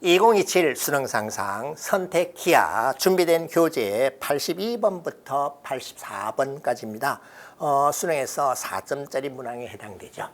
2027 수능상상 선택 기아 준비된 교재 82번부터 84번까지입니다. 어, 수능에서 4점짜리 문항에 해당되죠.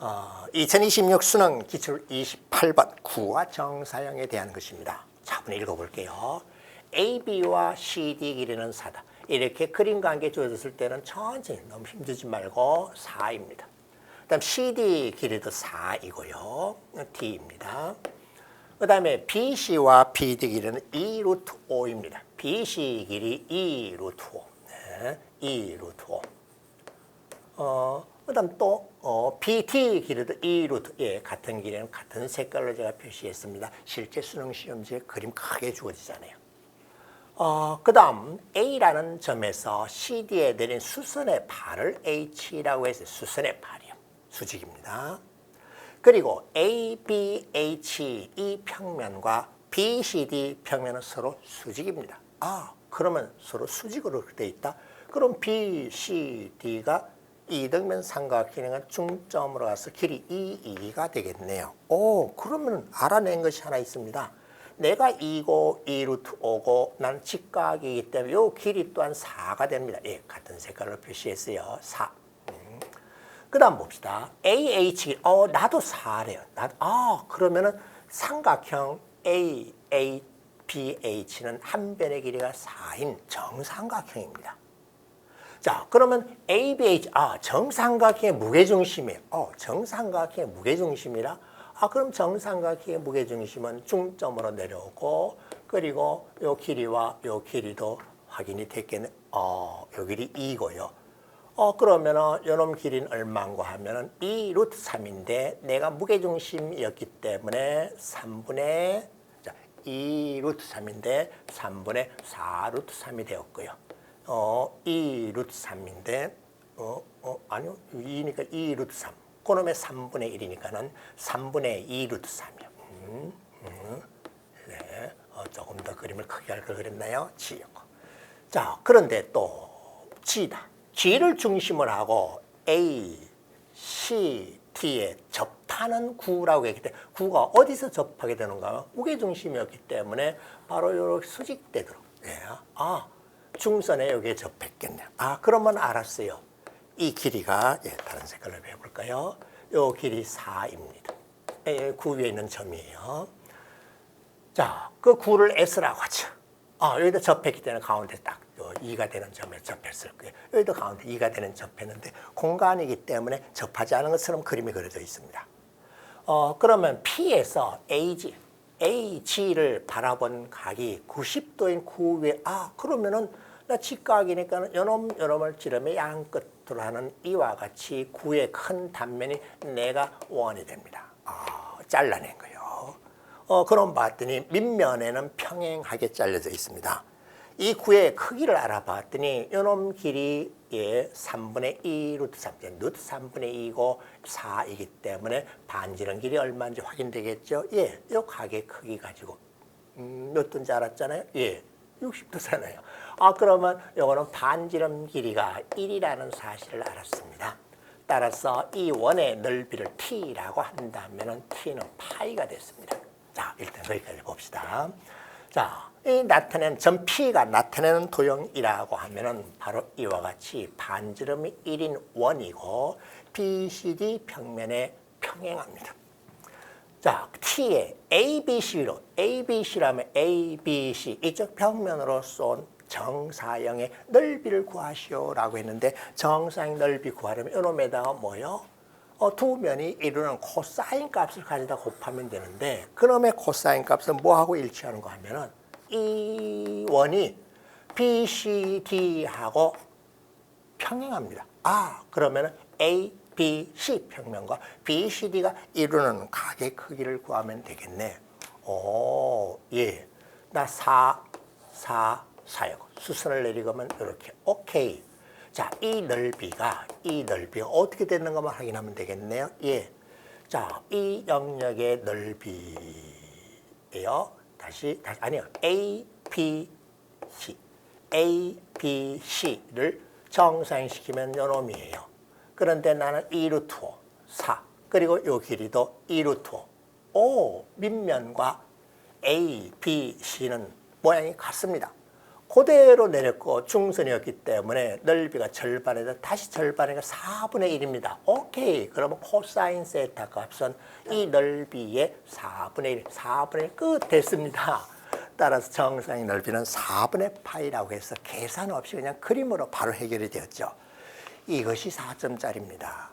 어, 2026 수능 기출 28번 구와 정사형에 대한 것입니다. 자, 한번 읽어볼게요. AB와 CD 길이는 4다. 이렇게 그림 관계 주어졌을 때는 천천히 너무 힘들지 말고 4입니다. 그 다음 CD 길이도 4이고요. D입니다. 그 다음에 BC와 BD 길이는 2 루트 5입니다. BC 길이 2 루트 5. 네, 2 루트 5. 어, 그 다음 또, 어, BT 길이도 2 루트, 예, 같은 길이는 같은 색깔로 제가 표시했습니다. 실제 수능 시험지에 그림 크게 주어지잖아요. 어, 그 다음 A라는 점에서 CD에 내린 수선의 발을 H라고 해서 수선의 발이요. 수직입니다. 그리고 ABH 이 평면과 BCD 평면은 서로 수직입니다. 아, 그러면 서로 수직으로 되어 있다. 그럼 BCD가 이등변 삼각형의 중점으로 가서 길이 2, 2가 되겠네요. 오, 그러면 알아낸 것이 하나 있습니다. 내가 2고 2루트 5고 난 직각이기 때문에 이 길이 또한 4가 됩니다. 예, 같은 색깔로 표시했어요. 4. 그 다음 봅시다. AH, 어, 나도 4래요. 나, 아, 그러면은 삼각형 AABH는 한 변의 길이가 4인 정삼각형입니다. 자, 그러면 ABH, 아, 정삼각형의 무게중심이에요. 어, 정삼각형의 무게중심이라? 아, 그럼 정삼각형의 무게중심은 중점으로 내려오고, 그리고 요 길이와 요 길이도 확인이 됐겠네. 어, 요 길이 2고요. 어 그러면은 요놈 길이는 얼마인가 하면은 2 루트 3인데 내가 무게중심이었기 때문에 3분의 자, 2 루트 3인데 3분의 4 루트 3이 되었고요. 어, 2 루트 3인데 어, 어 아니요. 2니까 2 루트 3. 그놈의 3분의 1이니까는 3분의 2 루트 3이요. 음, 음, 네. 어, 조금 더 그림을 크게 할 걸 그랬나요? 지였고. 자, 그런데 또 G다. G를 중심으로 하고 A, C, T에 접하는 구라고 했기 때문에 구가 어디서 접하게 되는가? 무게중심이었기 때문에 바로 이렇게 수직되도록. 예. 아, 중선에 여기에 접했겠네요. 아, 그러면 알았어요. 이 길이가 예, 다른 색깔로 해볼까요? 요 길이 4입니다. 예, 구 위에 있는 점이에요. 자, 그 구를 S라고 하죠. 아, 여기다 접했기 때문에 가운데 딱 2가 되는 점에 접했을 거예요. 여기도 가운데 2가 되는 접했는데 공간이기 때문에 접하지 않은 것처럼 그림이 그려져 있습니다. 어, 그러면 P에서 AG, AG를 바라본 각이 90도인 구 위에 아, 그러면은 나 직각이니까 요놈 요놈을 찌르면 양 끝으로 하는 이와 같이 구의 큰 단면이 내가 원이 됩니다. 아, 잘라낸 거예요. 어, 그럼 봤더니 밑면에는 평행하게 잘려져 있습니다. 이 구의 크기를 알아봤더니 요놈 길이 예, 3분의 2 루트 3, 루트 3분의 2고 4이기 때문에 반지름 길이 얼마인지 확인되겠죠? 예, 요 각의 크기 가지고 음, 몇 도인지 알았잖아요? 예, 60도잖아요. 아, 그러면 요거는 반지름 길이가 1이라는 사실을 알았습니다. 따라서 이 원의 넓이를 t라고 한다면 t는 파이가 됐습니다. 자, 일단 거기까지 봅시다. 자, 이 나타낸 점 P가 나타내는 도형이라고 하면은 바로 이와 같이 반지름이 1인 원이고 BCD 평면에 평행합니다. 자, T의 ABC로 ABC라면 ABC 이쪽 평면으로 쏜 정사형의 넓이를 구하시오라고 했는데 정사형 넓이 구하려면 이놈에다가 뭐요? 어, 두 면이 이루는 코사인 값을 가져다 곱하면 되는데 그놈의 코사인 값은 뭐하고 일치하는가 하면은 이 원이 BCD하고 평행합니다. 아, 그러면 A, B, C 평면과 BCD가 이루는 각의 크기를 구하면 되겠네. 오, 예. 나 4, 4, 4요. 수선을 내리고면 이렇게. 오케이. 자, 이 넓이가, 이 넓이가 어떻게 되는가만 확인하면 되겠네요. 예. 자, 이 영역의 넓이에요. 다시, 다시, 아니요. A, B, C. A, B, C를 정상시키면 요놈이에요. 그런데 나는 2루트 5, 4. 그리고 요 길이도 2루트 5. 오, 밑면과 A, B, C는 모양이 같습니다. 그대로 내렸고 중선이었기 때문에 넓이가 절반에다 다시 절반이니까 4분의 1입니다. 오케이. 그러면 코사인 세타 값은 이 넓이의 4분의 1, 4분의 1 끝 됐습니다. 따라서 정상의 넓이는 4분의 파이라고 해서 계산 없이 그냥 그림으로 바로 해결이 되었죠. 이것이 4점짜리입니다.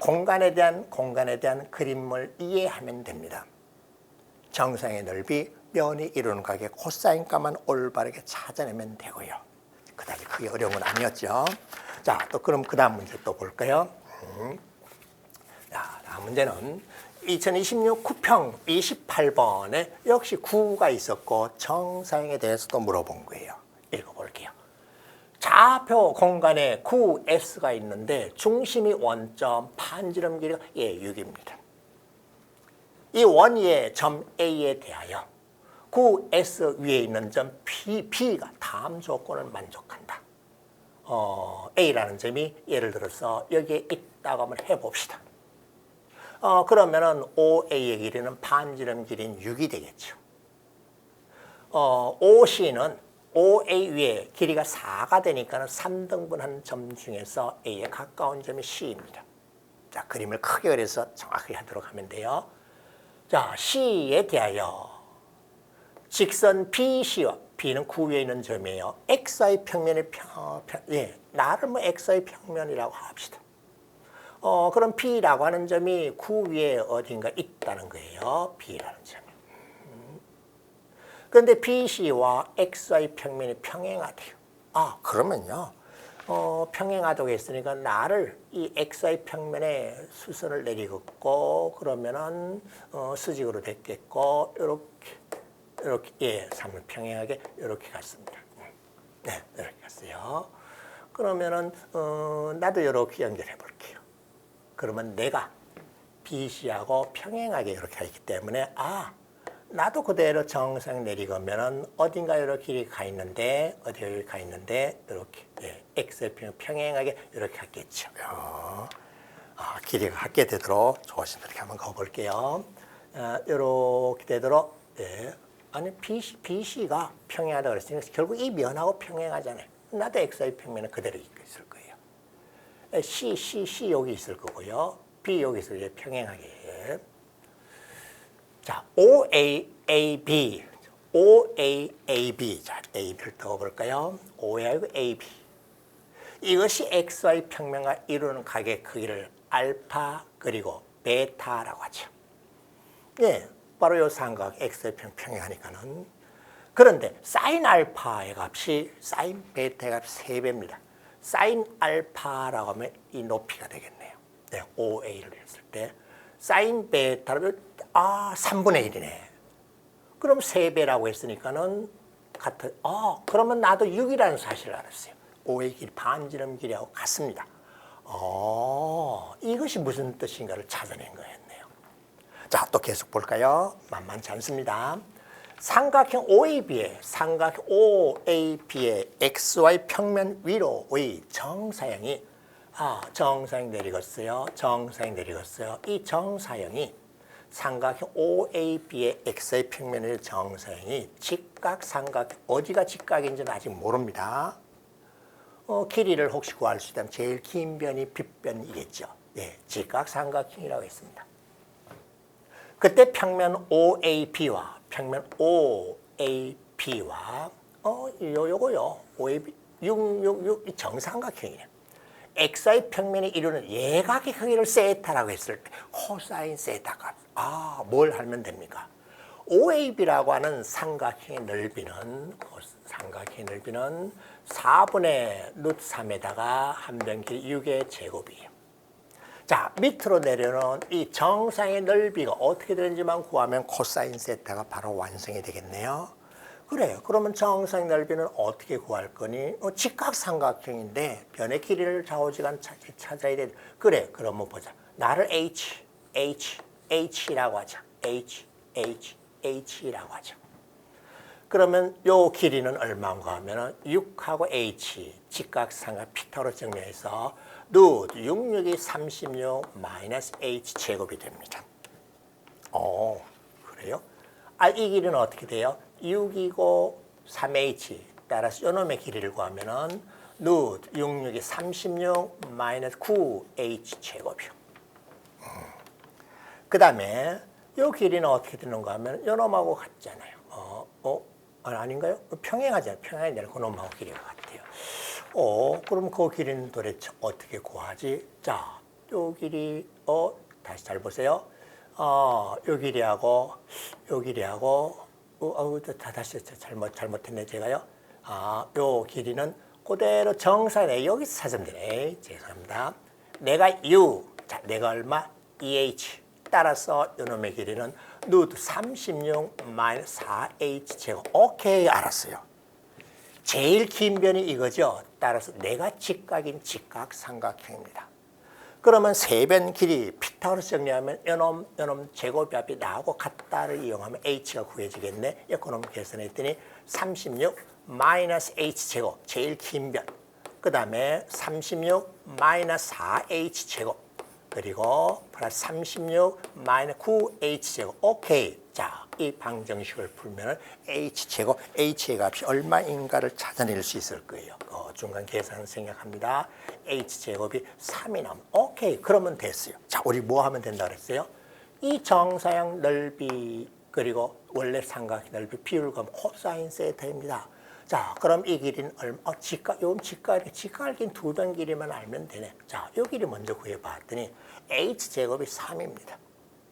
공간에 대한 공간에 대한 그림을 이해하면 됩니다. 정상의 넓이 면이 이루는 각의 코사인 값만 올바르게 찾아내면 되고요. 그다지 크게 어려운 건 아니었죠. 자, 또 그럼 그 다음 문제 또 볼까요? 음. 자, 다음 문제는 2026 9평 28번에 역시 구가 있었고 정상에 대해서도 물어본 거예요. 읽어볼게요. 좌표 공간에 9S가 있는데 중심이 원점, 반지름 길이가 예, 6입니다. 이 원위의 점 A에 대하여 9S 위에 있는 점 P, B가 다음 조건을 만족한다. 어, A라는 점이 예를 들어서 여기에 있다고 한번 해봅시다. 어, 그러면은 OA의 길이는 반지름 길이인 6이 되겠죠. 어, OC는 OA 위에 길이가 4가 되니까 는 3등분하는 점 중에서 A에 가까운 점이 C입니다. 자, 그림을 크게 그려서 정확하게 하도록 하면 돼요. 자, C에 대하여 직선 BC와 B는 9 위에 있는 점이에요. XY 평면의 평, 평 예, 나를 뭐 XY 평면이라고 합시다. 어, 그럼 B라고 하는 점이 9 위에 어딘가 있다는 거예요. B라는 점이. 그런데 BC와 XY 평면이 평행하대요. 아, 그러면요. 어, 평행하다고 했으니까 나를 이 XY 평면에 수선을 내리겠고 그러면은 어, 수직으로 됐겠고 이렇게 이렇게 예, 3을 평행하게 이렇게 갔습니다. 네, 이렇게 갔어요. 그러면은 어, 나도 이렇게 연결해 볼게요. 그러면 내가 BC하고 평행하게 이렇게 하기 때문에 아 나도 그대로 정상 내리고면은 어딘가 이렇게 가 있는데 어디 여기 가 있는데 이렇게 예, x표 평행하게 이렇게 갔겠죠. 아, 길이가 같게 되도록 조심스럽게 한번 가볼게요. 아, 이렇게 되도록 예. 아니 BC, BC가 평행하다 그랬으니까 결국 이 면하고 평행하잖아요. 나도 xy 평면은 그대로 있을 거예요. 예, C, C, C 여기 있을 거고요. B 여기 있을 거예요. 평행하게. 자, OAAB, OAAB. 자, AB를 떠볼까요? OA하고 AB. 이것이 XY 평면과 이루는 각의 크기를 알파 그리고 베타라고 하죠. 네, 바로 요 삼각 XY 평 평행하니까는. 그런데 사인 알파의 값이 사인 베타의 값 3배입니다. 사인 알파라고 하면 이 높이가 되겠네요. 네, OA를 했을 때. 사인 베타를 아 3분의 1이네. 그럼 3배라고 했으니까는 같은 아 그러면 나도 6이라는 사실을 알았어요. 5의 길 반지름 길이하고 같습니다. 어 이것이 무슨 뜻인가를 찾아낸 거였네요. 자 또 계속 볼까요? 만만치 않습니다. 삼각형 OAB의 삼각형 OAB의 XY 평면 위로의 정사형이 아, 정사형 내리겠어요. 정사형 내리겠어요. 이 정사형이 삼각형 OAB의 XY 평면의 정사형이 직각 삼각 어디가 직각인지는 아직 모릅니다. 어, 길이를 혹시 구할 수 있다면 제일 긴 변이 빗변이겠죠. 네, 직각 삼각형이라고 했습니다. 그때 평면 OAB와 평면 OAB와 어, 요 요거요. OAB 6, 6, 6 정삼각형이에요. XY 평면이 이루는 예각의 크기를 세타라고 했을 때 코사인 세타 값. 아, 뭘 하면 됩니까? OAB라고 하는 삼각형의 넓이는 삼각형의 넓이는 4분의 루트 3에다가 한 변 길이 6의 제곱이에요. 자, 밑으로 내려놓은 이 정상의 넓이가 어떻게 되는지만 구하면 코사인 세타가 바로 완성이 되겠네요. 그래요. 그러면 정상 넓이는 어떻게 구할 거니? 어, 직각삼각형인데 변의 길이를 좌우지간 찾아야 돼. 그래. 그러면 보자. 나를 H, H, H라고 하자. H, H, H라고 하자. 그러면 요 길이는 얼마인가 하면은 6하고 H 직각삼각 피타로 정리해서 루트 66이 36 마이너스 H 제곱이 됩니다. 어, 그래요? 아, 이 길이는 어떻게 돼요? 6이고 3h 따라서 요놈의 길이를 구하면은 루트 66이 36 마이너스 9h 제곱이요. 그 다음에 요 길이는 어떻게 되는가 하면 요놈하고 같잖아요. 어, 어, 아, 아닌가요? 평행하잖아요. 평행이 아니라 그놈하고 길이가 같아요. 어, 그럼 그 길이는 도대체 어떻게 구하지? 자, 요 길이, 어, 다시 잘 보세요. 어, 요 길이하고, 요 길이하고, 어, 어, 다, 다시 잘못, 잘못했네, 제가요. 아, 요 길이는 그대로 정사네. 여기서 찾으면 되네. 죄송합니다. 내가 U, 자, 내가 얼마? EH. 따라서 요놈의 길이는 루트 36 마이너스 4H 제곱. 오케이, 알았어요. 제일 긴 변이 이거죠. 따라서 내가 직각인 직각 삼각형입니다. 그러면 세변 길이 피타고라스 정리하면 요놈 요놈 제곱이 앞이 나하고 같다를 이용하면 h가 구해지겠네. 이거놈 계산했더니 36 마이너스 h 제곱 제일 긴 변. 그 다음에 36 마이너스 4h 제곱 그리고 플러스 36 마이너스 9h 제곱. 오케이. 자, 이 방정식을 풀면 h 제곱, h의 값이 얼마인가를 찾아낼 수 있을 거예요. 어, 중간 계산 생략합니다. h 제곱이 3이 나오면 오케이. 그러면 됐어요. 자, 우리 뭐 하면 된다 그랬어요? 이 정사형 넓이 그리고 원래 삼각형 넓이 비율 금 코사인 세타입니다. 자, 그럼 이 길이는 얼마? 어, 직각, 요건 직각이 직각을 긴두번 길이만 알면 되네. 자, 요 길이 먼저 구해봤더니 h 제곱이 3입니다.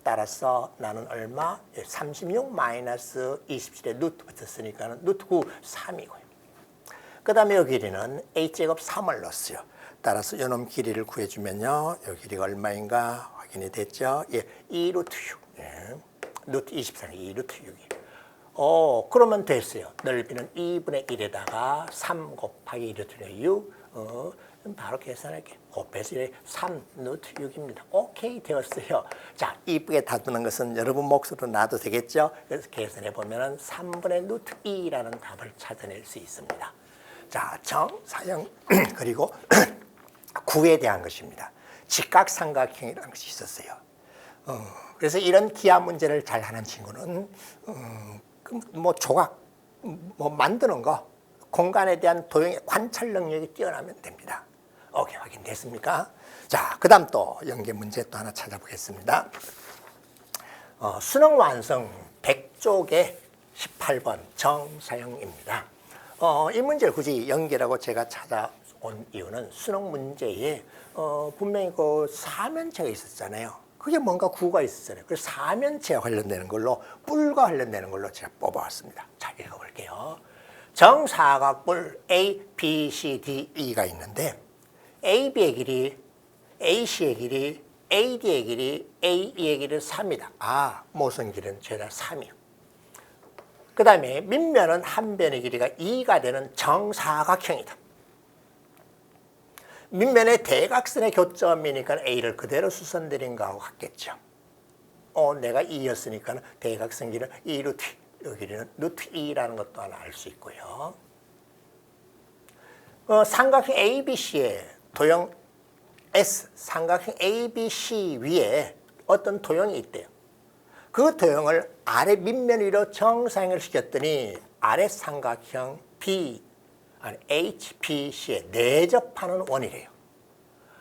따라서 나는 얼마? 36 마이너스 27에 루트 붙었으니까 루트 9, 3이고요. 그 다음에 이 길이는 h제곱 3을 넣었어요. 따라서 이놈 길이를 구해주면요. 이 길이가 얼마인가 확인이 됐죠. 예, 2 루트 6. 예. 루트 24, 2 루트 6이. 어, 그러면 됐어요. 넓이는 2분의 1에다가 3 곱하기 2 루트 6. 어, 그럼 바로 계산할게. 곱해서 3 루트 6입니다. 오케이 되었어요. 자, 이쁘게 다투는 것은 여러분 몫으로 놔도 되겠죠? 그래서 계산해 보면은 3분의 루트 2라는 답을 찾아낼 수 있습니다. 자, 정 사형 그리고 구에 대한 것입니다. 직각삼각형이라는 것이 있었어요. 어, 그래서 이런 기하 문제를 잘 하는 친구는 어, 그뭐 조각 뭐 만드는 거 공간에 대한 도형의 관찰 능력이 뛰어나면 됩니다. 오케이 확인됐습니까? 자, 그 다음 또 연계 문제 또 하나 찾아보겠습니다. 어, 수능 완성 100쪽의 18번 정사형입니다. 어, 이 문제를 굳이 연계라고 제가 찾아온 이유는 수능 문제에 어, 분명히 그 사면체가 있었잖아요. 그게 뭔가 구가 있었잖아요. 그래서 사면체와 관련되는 걸로 뿔과 관련되는 걸로 제가 뽑아왔습니다. 자, 읽어볼게요. 정사각뿔 A, B, C, D, E가 있는데 AB의 길이, AC의 길이, AD의 길이, AE의 길이 3이다. 아, 모선 길은 죄다 3이요. 그 다음에 밑면은 한 변의 길이가 2가 되는 정사각형이다. 밑면의 대각선의 교점이니까 A를 그대로 수선드린 거하고 같겠죠. 어, 내가 2였으니까 대각선 길은 2 루트, 이 길이는 루트 2라는 것도 하나 알 수 있고요. 어, 삼각형 ABC의 도형 S, 삼각형 ABC 위에 어떤 도형이 있대요. 그 도형을 아래 밑면 위로 정상을 시켰더니 아래 삼각형 B, 아니 HBC에 내접하는 원이래요.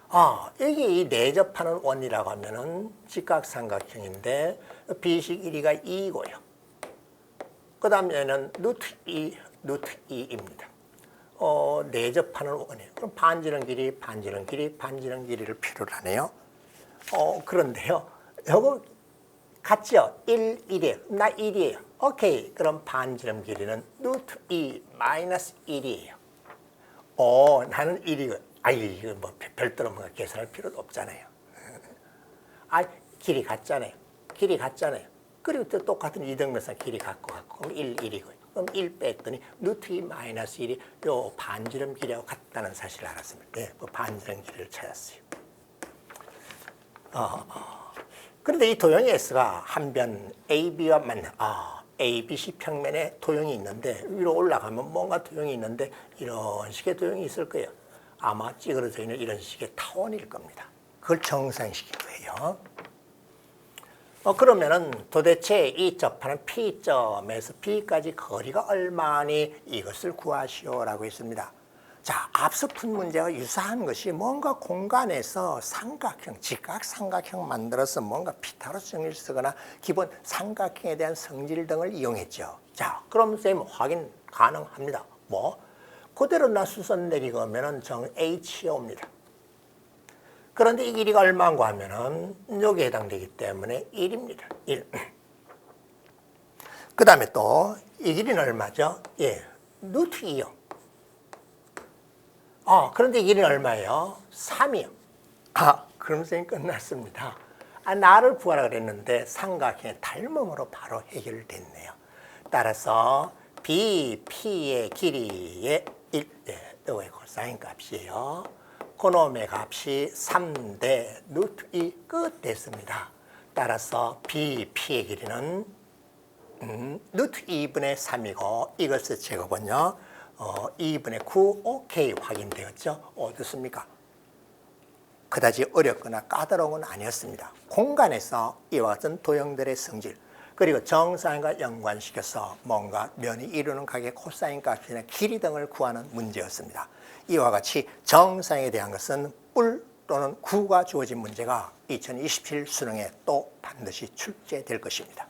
아, 이게 이 내접하는 원이라고 하면은 직각삼각형인데 BC 길이가 2고요. 그 다음에는 루트 2, 루트 2입니다. 어, 내접하는 원이에요. 그럼 반지름 길이, 반지름 길이, 반지름 길이를 필요로 하네요. 어, 그런데요. 요거 같죠? 1, 1이에요. 나 1이에요. 오케이. 그럼 반지름 길이는 루트 2 마이너스 1이에요. 어, 나는 1이고. 아이, 이거 뭐 별도로 뭔가 계산할 필요도 없잖아요. 아, 길이 같잖아요. 길이 같잖아요. 그리고 또 똑같은 이등변상 길이 같고 같고 그럼 1, 1이고 그럼 1 뺐더니 루트 2 마이너스 1이 요 반지름 길이하고 같다는 사실을 알았습니다. 네, 그 반지름 길이를 찾았어요. 어, 어. 그런데 이 도형의 S가 한 변 AB와 맞는 아, ABC 평면에 도형이 있는데 위로 올라가면 뭔가 도형이 있는데 이런 식의 도형이 있을 거예요. 아마 찌그러져 있는 이런 식의 타원일 겁니다. 그걸 정상시킨 거예요. 어, 그러면은 도대체 이 접하는 P점에서 B까지 거리가 얼마니 이것을 구하시오라고 했습니다. 자, 앞서 푼 문제와 유사한 것이 뭔가 공간에서 삼각형, 직각 삼각형 만들어서 뭔가 정리를 쓰거나 기본 삼각형에 대한 성질 등을 이용했죠. 자, 그럼 선생님 확인 가능합니다. 뭐? 그대로 나 수선 내리고 하면은 정 H에 옵니다. 그런데 이 길이가 얼마인가 하면은 여기에 해당되기 때문에 1입니다. 1. 그 다음에 또 이 길이는 얼마죠? 예, 루트 2요. 아, 그런데 이 길이는 얼마예요? 3이요. 아, 그럼 선생님 끝났습니다. 아, 나를 구하라 그랬는데 삼각형의 닮음으로 바로 해결됐네요. 따라서 B, P의 길이의 1, 예, 이거의 코사인 값이에요. 그놈의 값이 3대 루트 2끝 됐습니다. 따라서 B, P의 길이는 음, 루트 2분의 3이고 이것의 제곱은요. 어, 2분의 9, 오케이 확인되었죠? 어떻습니까? 그다지 어렵거나 까다로운 건 아니었습니다. 공간에서 이와 같은 도형들의 성질 그리고 정사인과 연관시켜서 뭔가 면이 이루는 각의 코사인 값이나 길이 등을 구하는 문제였습니다. 이와 같이 정사인에 대한 것은 뿔 또는 구가 주어진 문제가 2027 수능에 또 반드시 출제될 것입니다.